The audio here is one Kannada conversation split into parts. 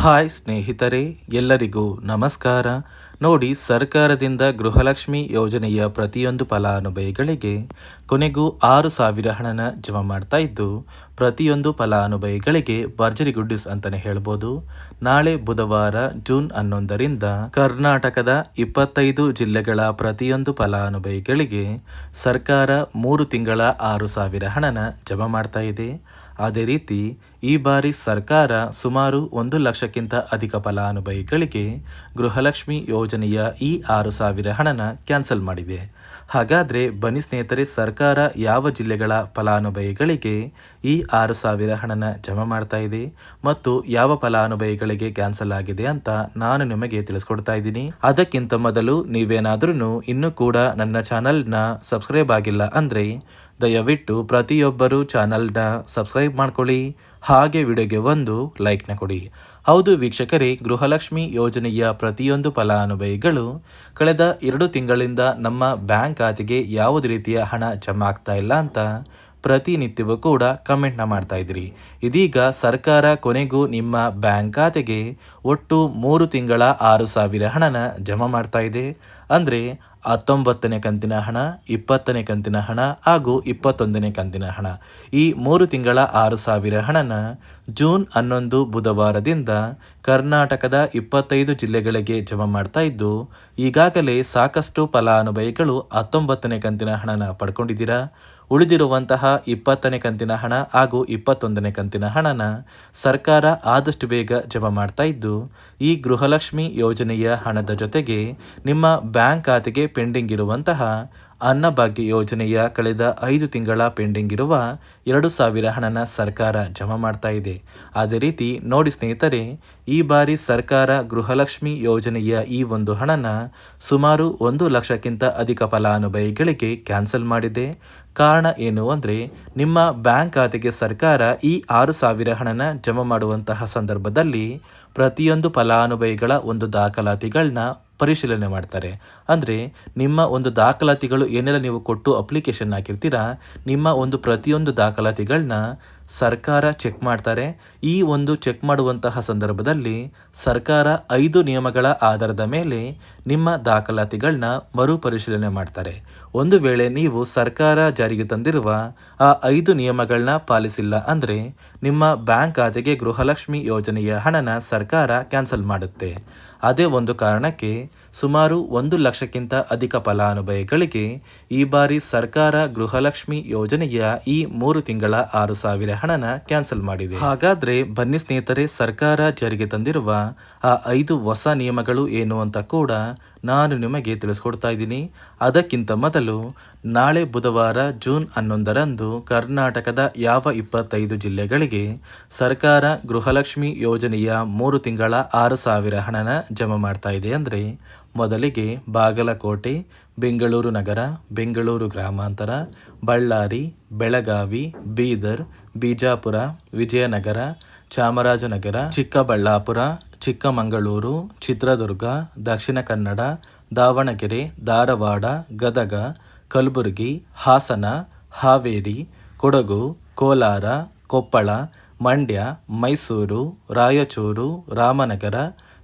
ಹಾಯ್ ಸ್ನೇಹಿತರೆ, ಎಲ್ಲರಿಗೂ ನಮಸ್ಕಾರ. ನೋಡಿ, ಸರ್ಕಾರದಿಂದ ಗೃಹಲಕ್ಷ್ಮಿ ಯೋಜನೆಯ ಪ್ರತಿಯೊಂದು ಫಲಾನುಭವಿಗಳಿಗೆ ಕೊನೆಗೂ ಆರು ಸಾವಿರ ಹಣನ ಜಮಾ ಮಾಡ್ತಾ ಇದ್ದು, ಪ್ರತಿಯೊಂದು ಫಲಾನುಭವಿಗಳಿಗೆ ಭರ್ಜರಿ ಗುಡ್ಡಿಸ್ ಅಂತಲೇ ಹೇಳ್ಬೋದು. ನಾಳೆ ಬುಧವಾರ ಜೂನ್ ಹನ್ನೊಂದರಿಂದ ಕರ್ನಾಟಕದ ಇಪ್ಪತ್ತೈದು ಜಿಲ್ಲೆಗಳ ಪ್ರತಿಯೊಂದು ಫಲಾನುಭವಿಗಳಿಗೆ ಸರ್ಕಾರ ಮೂರು ತಿಂಗಳ ಆರು ಸಾವಿರ ಹಣನ ಜಮಾ ಮಾಡ್ತಾ ಇದೆ. ಅದೇ ರೀತಿ ಈ ಬಾರಿ ಸರ್ಕಾರ ಸುಮಾರು ಒಂದು ಲಕ್ಷಕ್ಕಿಂತ ಅಧಿಕ ಫಲಾನುಭವಿಗಳಿಗೆ ಗೃಹಲಕ್ಷ್ಮಿ ಯೋಜನೆಯ ಈ ಆರು ಸಾವಿರ ಹಣನ ಕ್ಯಾನ್ಸಲ್ ಮಾಡಿದೆ. ಹಾಗಾದರೆ ಬನ್ನಿ ಸ್ನೇಹಿತರೆ, ಸರ್ಕಾರ ಯಾವ ಜಿಲ್ಲೆಗಳ ಫಲಾನುಭವಿಗಳಿಗೆ ಈ ಆರು ಸಾವಿರ ಹಣನ ಜಮಾ ಮಾಡ್ತಾ ಇದೆ ಮತ್ತು ಯಾವ ಫಲಾನುಭವಿಗಳಿಗೆ ಕ್ಯಾನ್ಸಲ್ ಆಗಿದೆ ಅಂತ ನಾನು ನಿಮಗೆ ತಿಳಿಸ್ಕೊಡ್ತಾ ಇದ್ದೀನಿ. ಅದಕ್ಕಿಂತ ಮೊದಲು ನೀವೇನಾದ್ರೂ ಇನ್ನೂ ಕೂಡ ನನ್ನ ಚಾನಲ್ನ ಸಬ್ಸ್ಕ್ರೈಬ್ ಆಗಿಲ್ಲ ಅಂದರೆ ದಯವಿಟ್ಟು ಪ್ರತಿಯೊಬ್ಬರು ಚಾನಲ್ನ ಸಬ್ಸ್ಕ್ರೈಬ್ ಮಾಡ್ಕೊಳ್ಳಿ. ಹಾಗೆ ವಿಡಿಯೋಗೆ ಒಂದು ಲೈಕ್ನ ಕೊಡಿ. ಹೌದು ವೀಕ್ಷಕರೇ, ಗೃಹಲಕ್ಷ್ಮಿ ಯೋಜನೆಯ ಪ್ರತಿಯೊಂದು ಫಲಾನುಭವಿಗಳು ಕಳೆದ ಎರಡು ತಿಂಗಳಿಂದ ನಮ್ಮ ಬ್ಯಾಂಕ್ ಖಾತೆಗೆ ಯಾವುದೇ ರೀತಿಯ ಹಣ ಜಮಾ ಆಗ್ತಾ ಇಲ್ಲ ಅಂತ ಪ್ರತಿನಿತ್ಯವೂ ಕೂಡ ಕಮೆಂಟ್ನ ಮಾಡ್ತಾ ಇದ್ರಿ ಇದೀಗ ಸರ್ಕಾರ ಕೊನೆಗೂ ನಿಮ್ಮ ಬ್ಯಾಂಕ್ ಖಾತೆಗೆ ಒಟ್ಟು ಮೂರು ತಿಂಗಳ ಆರು ಸಾವಿರ ಹಣನ ಜಮಾ ಮಾಡ್ತಾ ಇದೆ. ಅಂದರೆ ಹತ್ತೊಂಬತ್ತನೇ ಕಂತಿನ ಹಣ, ಇಪ್ಪತ್ತನೇ ಕಂತಿನ ಹಣ ಹಾಗೂ ಇಪ್ಪತ್ತೊಂದನೇ ಕಂತಿನ ಹಣ. ಈ ಮೂರು ತಿಂಗಳ ಆರು ಸಾವಿರ ಹಣನ ಜೂನ್ ಹನ್ನೊಂದು ಬುಧವಾರದಿಂದ ಕರ್ನಾಟಕದ ಇಪ್ಪತ್ತೈದು ಜಿಲ್ಲೆಗಳಿಗೆ ಜಮಾ ಮಾಡ್ತಾ ಇದ್ದು, ಈಗಾಗಲೇ ಸಾಕಷ್ಟು ಫಲಾನುಭವಿಗಳು ಹತ್ತೊಂಬತ್ತನೇ ಕಂತಿನ ಹಣನ ಪಡ್ಕೊಂಡಿದ್ದೀರಾ? ಉಳಿದಿರುವಂತಹ ಇಪ್ಪತ್ತನೇ ಕಂತಿನ ಹಣ ಹಾಗೂ ಇಪ್ಪತ್ತೊಂದನೇ ಕಂತಿನ ಹಣನ ಸರ್ಕಾರ ಆದಷ್ಟು ಬೇಗ ಜಮಾ ಮಾಡ್ತಾ ಇದ್ದು, ಈ ಗೃಹಲಕ್ಷ್ಮಿ ಯೋಜನೆಯ ಹಣದ ಜೊತೆಗೆ ನಿಮ್ಮ ಬ್ಯಾಂಕ್ ಖಾತೆಗೆ ಪೆಂಡಿಂಗ್ ಇರುವಂತಹ ಅನ್ನಭಾಗ್ಯ ಯೋಜನೆಯ ಕಳೆದ ಐದು ತಿಂಗಳ ಪೆಂಡಿಂಗ್ ಇರುವ ಎರಡು ಸಾವಿರ ಹಣನ ಸರ್ಕಾರ ಜಮಾ ಮಾಡ್ತಾ ಇದೆ. ಅದೇ ರೀತಿ ನೋಡಿ ಸ್ನೇಹಿತರೆ, ಈ ಬಾರಿ ಸರ್ಕಾರ ಗೃಹಲಕ್ಷ್ಮಿ ಯೋಜನೆಯ ಈ ಒಂದು ಹಣನ ಸುಮಾರು ಒಂದು ಲಕ್ಷಕ್ಕಿಂತ ಅಧಿಕ ಫಲಾನುಭವಿಗಳಿಗೆ ಕ್ಯಾನ್ಸಲ್ ಮಾಡಿದೆ. ಕಾರಣ ಏನು ಅಂದರೆ, ನಿಮ್ಮ ಬ್ಯಾಂಕ್ ಖಾತೆಗೆ ಸರ್ಕಾರ ಈ ಆರು ಸಾವಿರ ಹಣನ ಜಮಾ ಮಾಡುವಂತಹ ಸಂದರ್ಭದಲ್ಲಿ ಪ್ರತಿಯೊಂದು ಫಲಾನುಭವಿಗಳ ಒಂದು ದಾಖಲಾತಿಗಳನ್ನ ಪರಿಶೀಲನೆ ಮಾಡ್ತಾರೆ. ಅಂದರೆ, ನಿಮ್ಮ ಒಂದು ದಾಖಲಾತಿಗಳು ಏನೆಲ್ಲ ನೀವು ಕೊಟ್ಟು ಅಪ್ಲಿಕೇಶನ್ ಹಾಕಿರ್ತೀರಾ, ನಿಮ್ಮ ಒಂದು ಪ್ರತಿಯೊಂದು ದಾಖಲಾತಿಗಳನ್ನ ಸರ್ಕಾರ ಚೆಕ್ ಮಾಡ್ತಾರೆ. ಈ ಒಂದು ಚೆಕ್ ಮಾಡುವಂತಹ ಸಂದರ್ಭದಲ್ಲಿ ಸರ್ಕಾರ ಐದು ನಿಯಮಗಳ ಆಧಾರದ ಮೇಲೆ ನಿಮ್ಮ ದಾಖಲಾತಿಗಳನ್ನ ಮರುಪರಿಶೀಲನೆ ಮಾಡ್ತಾರೆ. ಒಂದು ವೇಳೆ ನೀವು ಸರ್ಕಾರ ಜಾರಿಗೆ ತಂದಿರುವ ಆ ಐದು ನಿಯಮಗಳನ್ನ ಪಾಲಿಸಿಲ್ಲ ಅಂದರೆ, ನಿಮ್ಮ ಬ್ಯಾಂಕ್ ಖಾತೆಗೆ ಗೃಹಲಕ್ಷ್ಮಿ ಯೋಜನೆಯ ಹಣನ ಸರ್ಕಾರ ಕ್ಯಾನ್ಸಲ್ ಮಾಡುತ್ತೆ. ಅದೇ ಒಂದು ಕಾರಣಕ್ಕೆ ಸುಮಾರು ಒಂದು ಲಕ್ಷಕ್ಕಿಂತ ಅಧಿಕ ಫಲಾನುಭವಿಗಳಿಗೆ ಈ ಬಾರಿ ಸರ್ಕಾರ ಗೃಹಲಕ್ಷ್ಮಿ ಯೋಜನೆಯ ಈ ಮೂರು ತಿಂಗಳ ಆರು ಸಾವಿರ ಹಣನ ಕ್ಯಾನ್ಸಲ್ ಮಾಡಿದೆ. ಹಾಗಾದ್ರೆ ಬನ್ನಿ ಸ್ನೇಹಿತರೆ, ಸರ್ಕಾರ ಜಾರಿಗೆ ತಂದಿರುವ ಆ ಐದು ಹೊಸ ನಿಯಮಗಳು ಏನು ಅಂತ ಕೂಡ ನಾನು ನಿಮಗೆ ತಿಳಿಸ್ಕೊಡ್ತಾ ಇದ್ದೀನಿ. ಅದಕ್ಕಿಂತ ಮೊದಲು, ನಾಳೆ ಬುಧವಾರ ಜೂನ್ ಹನ್ನೊಂದರಂದು ಕರ್ನಾಟಕದ ಯಾವ ಇಪ್ಪತ್ತೈದು ಜಿಲ್ಲೆಗಳಿಗೆ ಸರ್ಕಾರ ಗೃಹಲಕ್ಷ್ಮಿ ಯೋಜನೆಯ ಮೂರು ತಿಂಗಳ ಆರು ಸಾವಿರ ಹಣನ ಜಮಾ ಮಾಡ್ತಾ ಇದೆ ಅಂದರೆ, ಮೊದಲಿಗೆ ಬಾಗಲಕೋಟೆ ಬೆಂಗಳೂರು ನಗರ, ಬೆಂಗಳೂರು ಗ್ರಾಮಾಂತರ, ಬಳ್ಳಾರಿ, ಬೆಳಗಾವಿ, ಬೀದರ್, ಬಿಜಾಪುರ, ವಿಜಯನಗರ, ಚಾಮರಾಜನಗರ, ಚಿಕ್ಕಬಳ್ಳಾಪುರ, ಚಿಕ್ಕಮಗಳೂರು, ಚಿತ್ರದುರ್ಗ, ದಕ್ಷಿಣ ಕನ್ನಡ, ದಾವಣಗೆರೆ, ಧಾರವಾಡ, ಗದಗ, ಕಲಬುರಗಿ, ಹಾಸನ, ಹಾವೇರಿ, ಕೊಡಗು, ಕೋಲಾರ, ಕೊಪ್ಪಳ, ಮಂಡ್ಯ, ಮೈಸೂರು, ರಾಯಚೂರು, ರಾಮನಗರ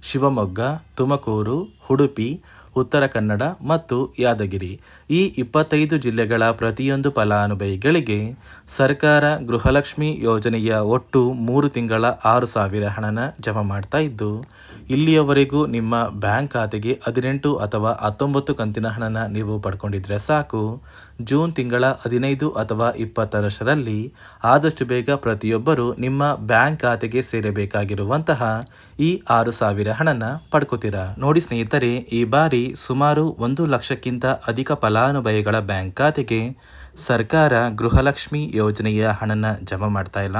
ಶಿವಮೊಗ್ಗ, ತುಮಕೂರು, ಉಡುಪಿ, ಉತ್ತರ ಕನ್ನಡ ಮತ್ತು ಯಾದಗಿರಿ. ಈ ಇಪ್ಪತ್ತೈದು ಜಿಲ್ಲೆಗಳ ಪ್ರತಿಯೊಂದು ಫಲಾನುಭವಿಗಳಿಗೆ ಸರ್ಕಾರ ಗೃಹಲಕ್ಷ್ಮಿ ಯೋಜನೆಯ ಒಟ್ಟು ಮೂರು ತಿಂಗಳ ಆರು ಸಾವಿರ ಹಣನ ಜಮಾ ಮಾಡ್ತಾ ಇದ್ದು ಇಲ್ಲಿಯವರೆಗೂ ನಿಮ್ಮ ಬ್ಯಾಂಕ್ ಖಾತೆಗೆ ಹದಿನೆಂಟು ಅಥವಾ ಹತ್ತೊಂಬತ್ತು ಕಂತಿನ ಹಣನ ನೀವು ಪಡ್ಕೊಂಡಿದ್ರೆ ಸಾಕು. ಜೂನ್ ತಿಂಗಳ ಹದಿನೈದು ಅಥವಾ ಇಪ್ಪತ್ತರಷ್ಟರಲ್ಲಿ ಆದಷ್ಟು ಬೇಗ ಪ್ರತಿಯೊಬ್ಬರು ನಿಮ್ಮ ಬ್ಯಾಂಕ್ ಖಾತೆಗೆ ಸೇರಬೇಕಾಗಿರುವಂತಹ ಈ ಆರು ಸಾವಿರ ಹಣನ ಪಡ್ಕೋತೀರಾ? ನೋಡಿ ಸ್ನೇಹಿತರೆ, ಈ ಬಾರಿ ಸುಮಾರು ಒಂದು ಲಕ್ಷಕ್ಕಿಂತ ಅಧಿಕ ಫಲಾನುಭವಿಗಳ ಬ್ಯಾಂಕ್ ಖಾತೆಗೆ ಸರ್ಕಾರ ಗೃಹಲಕ್ಷ್ಮಿ ಯೋಜನೆಯ ಹಣನ ಜಮಾ ಮಾಡ್ತಾ ಇಲ್ಲ.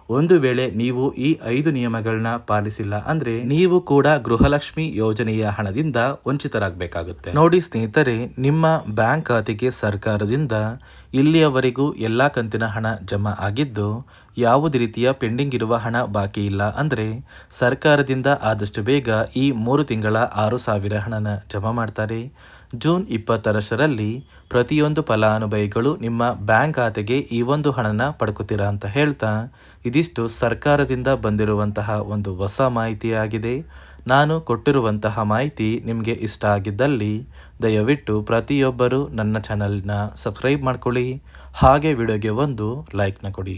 ಒಂದು ವೇಳೆ ನೀವು ಈ ಐದು ನಿಯಮಗಳನ್ನ ಪಾಲಿಸಿಲ್ಲ ಅಂದ್ರೆ ನೀವು ಕೂಡ ಗೃಹಲಕ್ಷ್ಮಿ ಯೋಜನೆಯ ಹಣದಿಂದ ವಂಚಿತರಾಗಬೇಕಾಗುತ್ತೆ. ನೋಡಿ ಸ್ನೇಹಿತರೆ, ನಿಮ್ಮ ಬ್ಯಾಂಕ್ ಖಾತೆಗೆ ಸರ್ಕಾರದಿಂದ ಇಲ್ಲಿಯವರೆಗೂ ಎಲ್ಲಾ ಕಂತಿನ ಹಣ ಜಮಾ ಆಗಿದ್ದು ಯಾವುದೇ ರೀತಿಯ ಪೆಂಡಿಂಗ್ ಇರುವ ಹಣ ಬಾಕಿ ಇಲ್ಲ ಅಂದರೆ ಸರ್ಕಾರದಿಂದ ಆದಷ್ಟು ಬೇಗ ಈ ಮೂರು ತಿಂಗಳ ಆರು ಸಾವಿರ ಹಣನ ಜಮಾ ಮಾಡ್ತಾರೆ. ಜೂನ್ ಇಪ್ಪತ್ತರಷ್ಟರಲ್ಲಿ ಪ್ರತಿಯೊಂದು ಫಲಾನುಭವಿಗಳು ನಿಮ್ಮ ಬ್ಯಾಂಕ್ ಖಾತೆಗೆ ಈ ಒಂದು ಹಣನ ಪಡ್ಕೋತೀರಾ ಅಂತ ಹೇಳ್ತಾ ಇದಿಷ್ಟು ಸರ್ಕಾರದಿಂದ ಬಂದಿರುವಂತಹ ಒಂದು ಹೊಸ ಮಾಹಿತಿಯಾಗಿದೆ. ನಾನು ಕೊಟ್ಟಿರುವಂತಹ ಮಾಹಿತಿ ನಿಮಗೆ ಇಷ್ಟ ಆಗಿದ್ದಲ್ಲಿ ದಯವಿಟ್ಟು ಪ್ರತಿಯೊಬ್ಬರು ನನ್ನ ಚಾನಲ್ನ ಸಬ್ಸ್ಕ್ರೈಬ್ ಮಾಡ್ಕೊಳ್ಳಿ. ಹಾಗೆ ವಿಡಿಯೋಗೆ ಒಂದು ಲೈಕ್ನ ಕೊಡಿ.